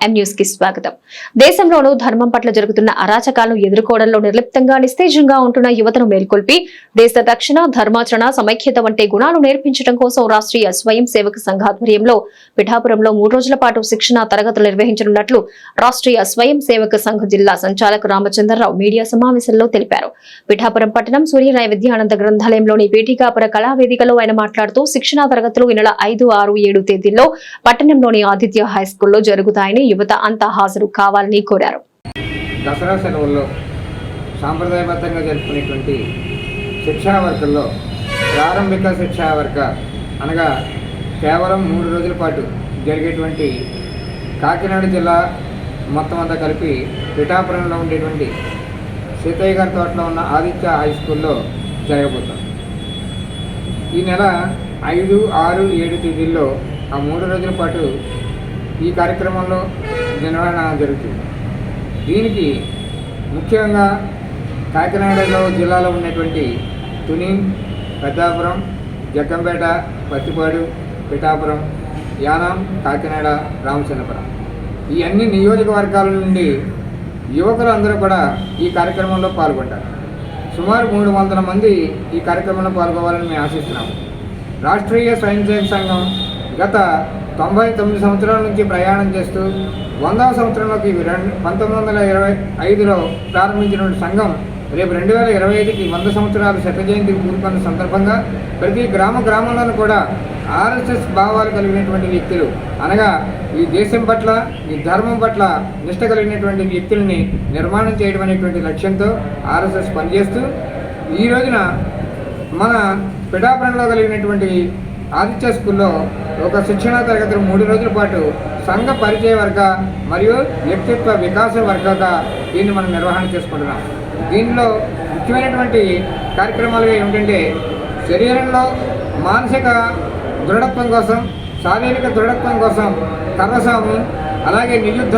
ఎం న్యూస్కి స్వాగతం. దేశంలోనూ ధర్మం పట్ల జరుగుతున్న అరాచకాలను ఎదుర్కోవడంలో నిర్లిప్తంగా నిస్తేజంగా ఉంటున్న యువతను మేల్కొల్పి దేశ రక్షణ ధర్మాచరణ సమైక్యత వంటి గుణాలు నేర్పించడం కోసం రాష్ట్రీయ స్వయం సేవక సంఘ ఆధ్వర్యంలో పిఠాపురంలో మూడు రోజుల పాటు శిక్షణ తరగతులు నిర్వహించనున్నట్లు రాష్ట్రీయ స్వయం సేవక సంఘ జిల్లా సంచాలక రామచంద్రరావు మీడియా సమావేశంలో తెలిపారు. పిఠాపురం పట్టణం సూర్యరాయ విద్యానంద గ్రంథాలయంలోని పీఠికాపుర కళావేదికలో ఆయన మాట్లాడుతూ శిక్షణా తరగతులు ఈ నెల ఐదు ఆరు ఏడు తేదీల్లో పట్టణంలోని ఆదిత్య హై స్కూల్లో జరుగుతాయని యువత అంతా హాజరు కావాలని కోరారు. దసరా సెలవుల్లో సాంప్రదాయబద్ధంగా జరుపుకునేటువంటి శిక్షా వర్గంలో ప్రారంభిక శిక్షా వర్గ అనగా కేవలం మూడు రోజుల పాటు జరిగేటువంటి కాకినాడ జిల్లా మొత్తం అంతా కలిపి పిఠాపురంలో ఉండేటువంటి సీతయ్య గారి తోటలో ఉన్న ఆదిత్య హై స్కూల్లో జరగబోతుంది. ఈ నెల ఐదు ఆరు ఏడు తేదీల్లో ఆ మూడు రోజుల పాటు ఈ కార్యక్రమంలో నిర్వహణ జరుగుతుంది. దీనికి ముఖ్యంగా కాకినాడలో జిల్లాలో ఉన్నటువంటి తుని పెద్దాపురం జగ్గంపేట పత్తిపాడు పిఠాపురం యానాం కాకినాడ రామచంద్రపురం. ఈ అన్ని నియోజకవర్గాల నుండి యువకులు అందరూ కూడా ఈ కార్యక్రమంలో పాల్గొంటారు. సుమారు మూడు వందల మంది ఈ కార్యక్రమంలో పాల్గొవాలని మేము ఆశిస్తున్నాము. రాష్ట్రీయ స్వయం సేవక సంఘం గత తొంభై తొమ్మిది సంవత్సరాల నుంచి ప్రయాణం చేస్తూ వందవ సంవత్సరంలోకి రెండు పంతొమ్మిది వందల ఇరవై ఐదులో ప్రారంభించిన సంఘం రేపు రెండు వేల ఇరవై ఐదుకి వంద సంవత్సరాలు శత జయంతి పూర్కొన్న సందర్భంగా ప్రతి గ్రామ గ్రామంలోనూ కూడా ఆర్ఎస్ఎస్ భావాలు కలిగినటువంటి వ్యక్తులు. అనగా ఈ దేశం పట్ల ఈ ధర్మం పట్ల నిష్ట కలిగినటువంటి వ్యక్తుల్ని నిర్మాణం చేయడం అనేటువంటి లక్ష్యంతో ఆర్ఎస్ఎస్ పనిచేస్తూ ఈ రోజున మన పిఠాపురంలో కలిగినటువంటి ఆదిత్య స్కూల్లో ఒక శిక్షణా తరగతిలో మూడు రోజుల పాటు సంఘ పరిచయ వర్గ మరియు వ్యక్తిత్వ వికాస వర్గగా దీన్ని మనం నిర్వహణ చేసుకుంటున్నాం. దీనిలో ముఖ్యమైనటువంటి కార్యక్రమాలుగా ఏమిటంటే శరీరంలో మానసిక దృఢత్వం కోసం శారీరక దృఢత్వం కోసం కర్రసాము అలాగే నియుద్ధ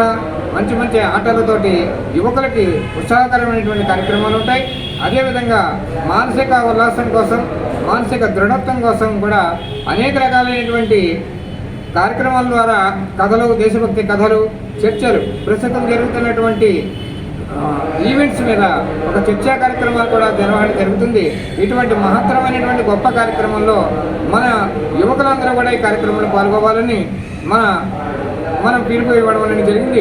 మంచి మంచి ఆటలతోటి యువకులకి ఉత్సాహకరమైనటువంటి కార్యక్రమాలు ఉంటాయి. అదేవిధంగా మానసిక ఉల్లాసం కోసం మానసిక దృఢత్వం కోసం కూడా అనేక రకాలైనటువంటి కార్యక్రమాల ద్వారా కథలు దేశభక్తి కథలు చర్చలు ప్రస్తుతం జరుగుతున్నటువంటి ఈవెంట్స్ మీద ఒక చర్చా కార్యక్రమాలు కూడా నిర్వహణ జరుగుతుంది. ఇటువంటి మహత్తరమైనటువంటి గొప్ప కార్యక్రమంలో మన యువకులందరూ కూడా ఈ కార్యక్రమంలో పాల్గొవాలని మన మనం పిలుపు ఇవ్వడం అనేది జరిగింది.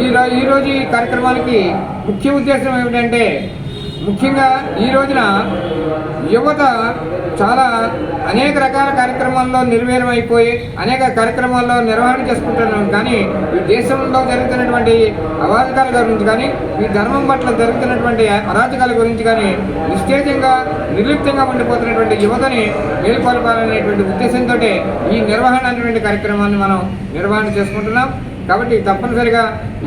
ఈ రో- ఈ కార్యక్రమానికి ముఖ్య ఉద్దేశం ఏమిటంటే ముఖ్యంగా ఈ రోజున యువత చాలా అనేక రకాల కార్యక్రమాల్లో నిర్వీర్యం అనేక కార్యక్రమాల్లో నిర్వహణ చేసుకుంటున్నాం. కానీ ఈ దేశంలో జరుగుతున్నటువంటి అవాధకాల గురించి కానీ ఈ ధర్మం పట్ల జరుగుతున్నటువంటి అరాచకాల గురించి కానీ నిస్తేజంగా నిర్లిప్తంగా ఉండిపోతున్నటువంటి యువతని మేలుకొల్పాలనేటువంటి ఉద్దేశంతో ఈ నిర్వహణ అనేటువంటి కార్యక్రమాన్ని మనం నిర్వహణ చేసుకుంటున్నాం. కాబట్టి తప్పనిసరిగా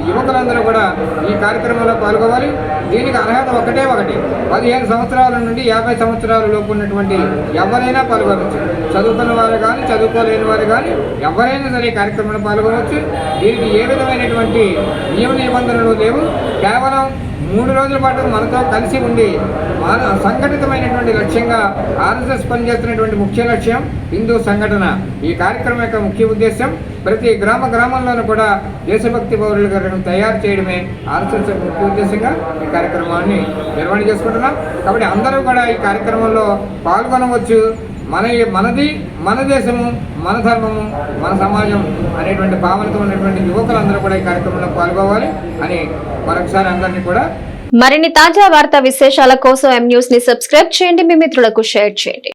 యువకులందరూ కూడా ఈ కార్యక్రమంలో పాల్గొవాలి. దీనికి అర్హత ఒకటే ఒకటి. పదిహేను సంవత్సరాల నుండి యాభై సంవత్సరాల లోపు ఉన్నటువంటి ఎవరైనా పాల్గొనవచ్చు చదువుకున్న వారు కానీ చదువుకోలేని వారు కానీ ఎవరైనా సరే కార్యక్రమంలో పాల్గొనవచ్చు దీనికి ఏ విధమైనటువంటి నియమ నిబంధనలు లేవు. కేవలం మూడు రోజుల పాటు మనతో కలిసి ఉండి మన సంఘటితమైనటువంటి లక్ష్యంగా ఆర్ఎస్ఎస్ పనిచేస్తున్నటువంటి ముఖ్య లక్ష్యం హిందూ సంఘటన. ఈ కార్యక్రమం యొక్క ముఖ్య ఉద్దేశం ప్రతి గ్రామ గ్రామంలోనూ కూడా దేశభక్తి పౌరులుగా తయారు చేయడమే ఆర్ఎస్ఎస్ యొక్క ముఖ్య ఉద్దేశంగా ఈ కార్యక్రమాన్ని నిర్వహణ చేసుకుంటున్నాం. కాబట్టి అందరూ కూడా ఈ కార్యక్రమంలో పాల్గొనవచ్చు. మన మనది మన దేశము మన ధర్మము మన సమాజం అనేటువంటి భావనతో ఉన్నటువంటి యువకులందరూ కూడా ఈ కార్యక్రమంలో పాల్గొవాలి అని మరొకసారి అందరినీ కూడా మరిన్ని తాజా వార్తా విశేషాల కోసం ఎం న్యూస్ని సబ్స్క్రైబ్ చేయండి. మీ మిత్రులకు షేర్ చేయండి.